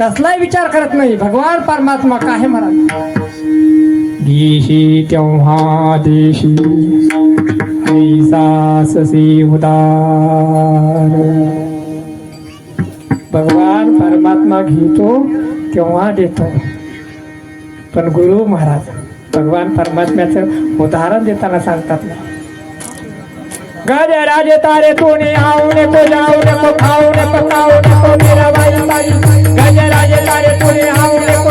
कसलाही विचार करत नाही. भगवान परमात्मा काय आहे महाराज देशी तेव्हा देशी ऐसा ससे उदार भगवान परमात्मा घेतो तेव्हा देतो. पण गुरु महाराज भगवान परमात्म्याचं उदाहरण देताना सांगतात ना. गज राजे तारे कोणी आऊ नको जाऊ नको खाऊ नको ताऊने नको मेरा गज राजे तारे तूने आऊ नको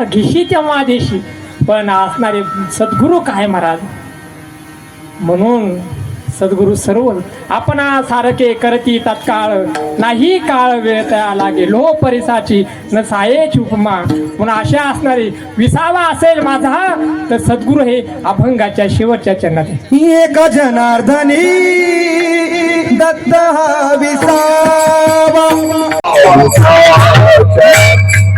मला घेशी तेव्हा देशी पण असणारे सद्गुरू काय महाराज? म्हणून सद्गुरू सर्व आपण सारखे करती तत्काळ. नाही काळ वेळ त्या लागे लो परिसाची. न सायेची उपमा. म्हणून अशा असणारे विसावा असेल माझा तर सद्गुरू हे अभंगाच्या शेवटच्या चरणात. एक जनार्दनी दत्त हा विसावा.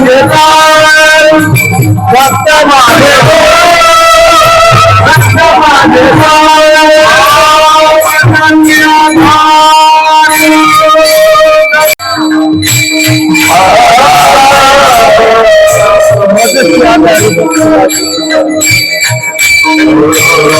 माझे भक्त माझे भक्त माझे Oh,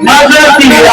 Madre mía,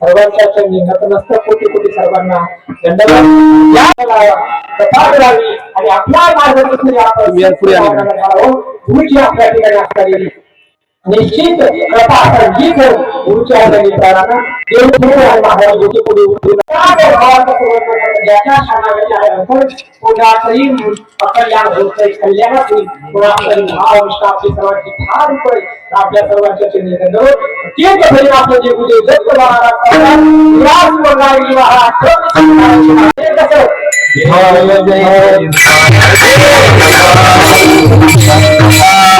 सर्वांच्या चरणी नतमस्तक कोटी कोटी सर्वांना आणि आपल्या आपण गुरुची आपल्या ठिकाणी असणारी निश्चित कथा आपण जी करू गुरुच्या हाताने प्रार्थना देव पुढे आणि महाराज गोष्टी पुढे उठून त्या भावाचा सुरुवात करतात. ज्याच्या शानामध्ये आल्यानंतर कोणाचंही कल्याण होत नाही कल्याणच होईल कोणाचंही भाव निष्ठा आपली सर्वांची फार पडेल आपल्या सर्वांच्या चिन्ह दंडवत तेच भजन आपलं जे उद्या दत्त महाराज करतात.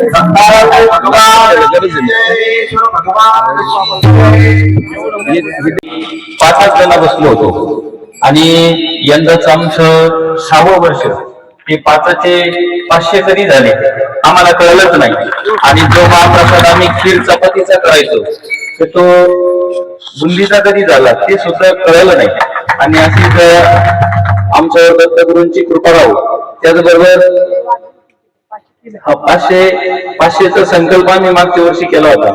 पाच महाराज जण बसलो होतो. आणि यंदाच आमचं सहावं वर्ष. हे पाचाचे पाचशे कधी झाले. आम्हाला कळलंच नाही. आणि जो महाप्रसाद आम्ही खीर चपातीचा करायचो तर तो बुंदीचा कधी झाला ते सुद्धा कळलं नाही. आणि अशीच आमच्यावर दत्तगुरूंची कृपा राहू. त्याचबरोबर हा पाचशे पाचशेचा संकल्प आम्ही मागच्या वर्षी केला होता.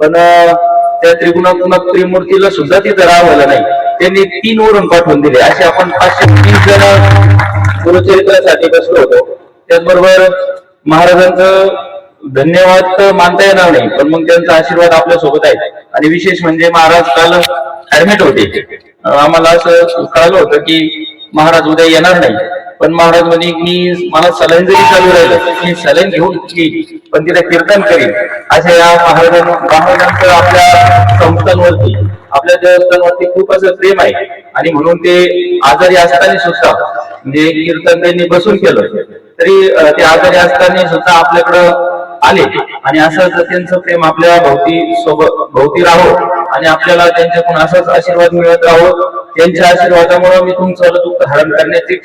पण त्या त्रिगुणात्मक त्रिमूर्तीला सुद्धा तिथं राहावलं नाही. त्यांनी तीन वरून पाठवून दिले. असे आपण पाचशे तीन जण गुरुचरित्रासाठी बसलो होतो. त्याचबरोबर महाराजांचं धन्यवाद तर मानता येणार नाही पण मग त्यांचा आशीर्वाद आपल्यासोबत आहे. आणि विशेष म्हणजे महाराज काल ऍडमिट होते. आम्हाला असं कळलं होतं की महाराज उद्या येणार नाही. पण महाराज म्हणे मी मला सलाईन जरी चालू राहिलं मी सलाईन घेऊन येईल पण तिथे कीर्तन करेल अशा या महाराजांचं आपल्या संस्थांवरती आपल्या देवस्थानवरती खूप असं प्रेम आहे. आणि म्हणून ते आजारी असताना सुद्धा म्हणजे कीर्तन त्यांनी बसून केलं. तरी ते आजारी असताना सुद्धा आपल्याकडं आले. आणि असंच त्यांचं प्रेम आपल्या भोवती सोबत भोवती राहो. आणि आपल्याला त्यांच्याकडून असाच आशीर्वाद मिळत राहो. त्यांच्या आशीर्वादामुळे मी तुमचं दुःख हरण करण्याची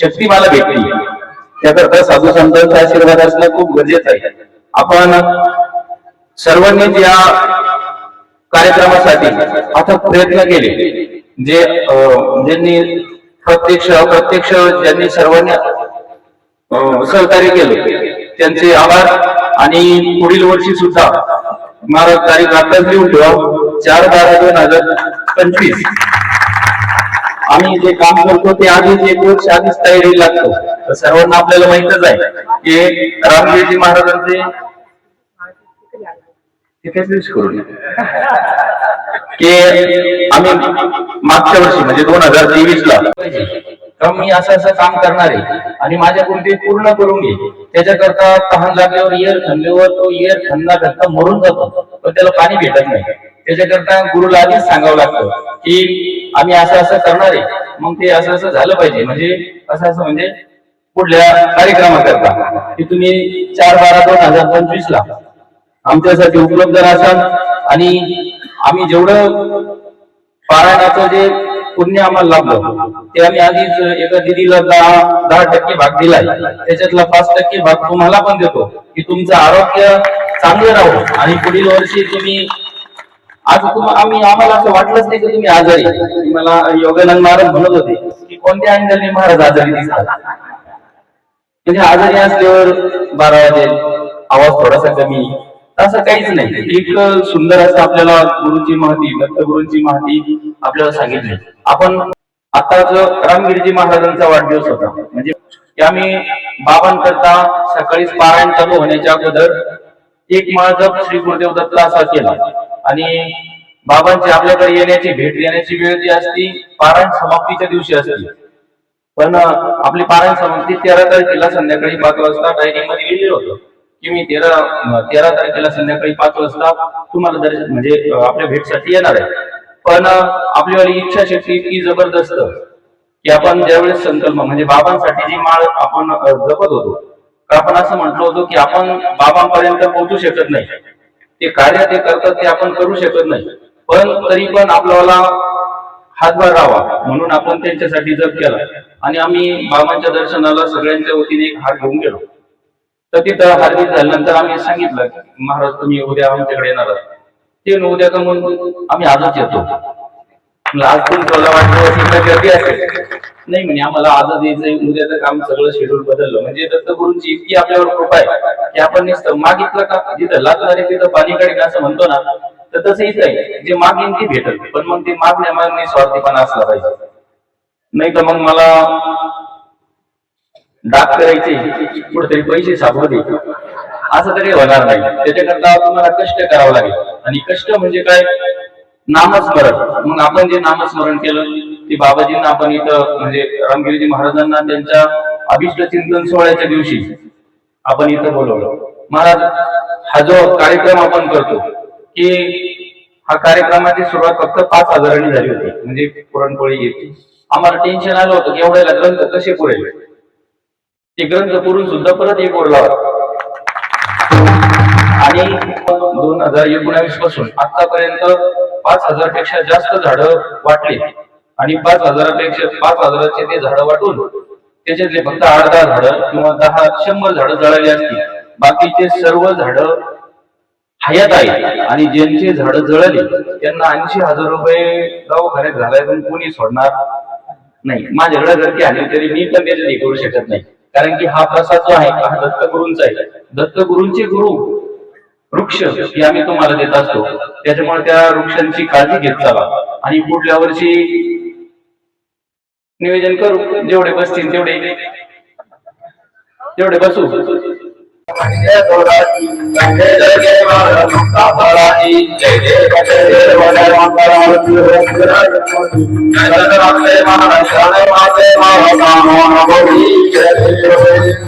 शक्ती मला भेटली. त्याकरता साधू संतांचा आशीर्वाद असणं खूप गरजेचं आहे. आपण सर्वांनीच या कार्यक्रमासाठी आता प्रयत्न केले. जे ज्यांनी प्रत्यक्ष अप्रत्यक्ष ज्यांनी सर्वांनी सहकार्य केलं त्यांचे आभार. आणि पुढील वर्षी सुद्धा महाराज तारीख आताच लिहून ठेवा. चार बारा दोन हजार पंचवीस. आम्ही जे काम करतो ते आधीच एक वर्ष आधीच तयारी लागतो. तर सर्वांना आपल्याला माहितच आहे की रामदेवजी महाराजांचे की आम्ही मागच्या वर्षी म्हणजे दोन हजार तेवीस ला तर मी असं असं काम करणार आहे आणि माझ्याकडून ते पूर्ण करून घे. त्याच्याकरता तहान लागल्यावर इयर खणल्यावर तो इयर खणला करता मरून जातो. पण त्याला पाणी भेटत नाही. त्याच्याकरता गुरुला आधीच सांगावं लागतं की आम्ही असं असं करणार आहे. मग ते असं असं झालं पाहिजे. म्हणजे असं असं म्हणजे पुढल्या कार्यक्रमाकरता. की तुम्ही चार बारा दोन हजार पंचवीस ला आमच्यासाठी उपलब्ध राहशाल. आणि आम्ही जेवढं पारायणाचं जे पुण्य आम्हाला लाभलं ते आम्ही आधीच एका दिदीला दहा दहा टक्के भाग दिलाय. त्याच्यातला पाच टक्के भाग तुम्हाला पण देतो. की तुमचं आरोग्य चांगलं राहू. आणि पुढील वर्षी तुम्ही आज तुम्हाला आम्ही आम्हाला असं वाटलंच नाही की तुम्ही आजारी. मला योगानंद महाराज म्हणत होते की कोणत्या अँगलने महाराज आजारी दिसतात? म्हणजे आजारी असल्यावर बारा वाजेल आवाज थोडासा कमी. असं काहीच नाही. एक सुंदर असं आपल्याला गुरुची महती दत्तगुरूंची महती आपल्याला सांगितली. आपण आता जो रामगिरीजी महाराजांचा वाढदिवस होता. म्हणजे आम्ही बाबांकरता सकाळीच पारायण चालू होण्याच्या अगोदर एक माझप श्री गुरुदेव दत्तला असा केला. आणि बाबांची आपल्याकडे येण्याची भेट देण्याची वेळ जी असती पारायण समाप्तीच्या दिवशी असते. पण आपली पारायण समाप्ती तेरा तारखेला संध्याकाळी पाच वाजता डायरी मध्ये लिहिलेलं होतं. की मी तेरा तेरा तारखेला संध्याकाळी पाच वाजता तुम्हाला दर्शन म्हणजे आपल्या भेटसाठी येणार आहे. पण अं, आपलीवाली इच्छाशक्ती इतकी जबरदस्त की आपण ज्यावेळेस संकल्प म्हणजे बाबांसाठी जी माळ आपण जपत होतो आपण असं म्हटलं होतो की आपण बाबांपर्यंत पोहोचू शकत नाही. ते कार्य ते करतात ते आपण करू शकत नाही. पण तरी पण आपल्याला हातभार राहावा म्हणून आपण त्यांच्यासाठी जप केला. आणि आम्ही बाबांच्या दर्शनाला सगळ्यांच्या वतीने एक हात घेऊन गेलो. तर तिथं हार्दिक झाल्यानंतर आम्ही सांगितलं महाराज तुम्ही उद्या आमच्याकडे येणार ते उद्या का म्हणून आम्ही आजच येतो. म्हणलं, आज तुमचं वाटलं गर्दी असेल. नाही म्हणे आम्हाला आजच यायचंय उद्याचं काम सगळं शेड्यूल बदललं. म्हणजे दत्तगुरूंची इतकी आपल्यावर कृपा आहे की आपण नुसतं मागितलं का? जिथं लागणार आहे तिथं पाणी काढेल असं म्हणतो ना तर तसं इथं आहे. जे मागेन ती भेटल. पण मग ते मागण्या मागणे स्वार्थीपणा असला पाहिजे. नाही तर मग मला डाक करायचे कुठेतरी पैसे सापडू असं तरी होणार नाही. त्याच्याकरता तुम्हाला कष्ट करावं लागेल. आणि कष्ट म्हणजे काय? नामस्मरण. मग आपण जे नामस्मरण केलं की बाबाजींना आपण इथं म्हणजे रामगिरीजी महाराजांना त्यांच्या अभिष्ट चिंतन सोहळ्याच्या दिवशी आपण इथं बोलवलं. महाराज हा जो कार्यक्रम आपण करतो की हा कार्यक्रमाची सुरुवात फक्त पाच हजारांनी झाली होती. म्हणजे पुरणपोळी येते आम्हाला टेन्शन आलं होतं की एवढ्याला ग्रंथ कसे पुरेल? ते ग्रंथ पुरून सुद्धा परत एक ओरला आणि दोन हजार एकोणावीसपासून आतापर्यंत पाच हजारपेक्षा जास्त झाडं वाटली. आणि पाच हजारापेक्षा पाच हजाराचे ते झाडं वाटून त्याच्यातले फक्त आठ दहा झाडं किंवा दहा शंभर झाडं जळाली असतील. बाकीचे सर्व झाडं हयात आहे आणि ज्यांचे झाडं जळाली त्यांना ऐंशी हजार रुपये दवाखान्यात घालायला कोणी सोडणार नाही. माझ्याकडे जर की आली तरी मी पण त्याच्यात हे करू शकत नाही. कारण की हा प्रसाद जो आहे हा दत्तगुरूंचा आहे. दत्तगुरूंचे गुरु वृक्ष हे आम्ही तुम्हाला देत असतो. त्याच्यामुळे त्या वृक्षांची काळजी घेत चाला. आणि पुढल्या वर्षी नियोजन करू जेवढे बसतील तेवढे तेवढे बसू हरे राम हरे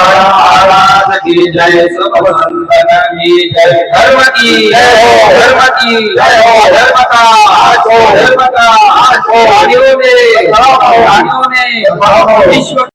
महाराज की जय सुख संतन की जय। धर्म की जय हो धर्म की जय हो धर्म का आज हो धर्म का आज हो प्राणियों ने प्राणियों ने विश्व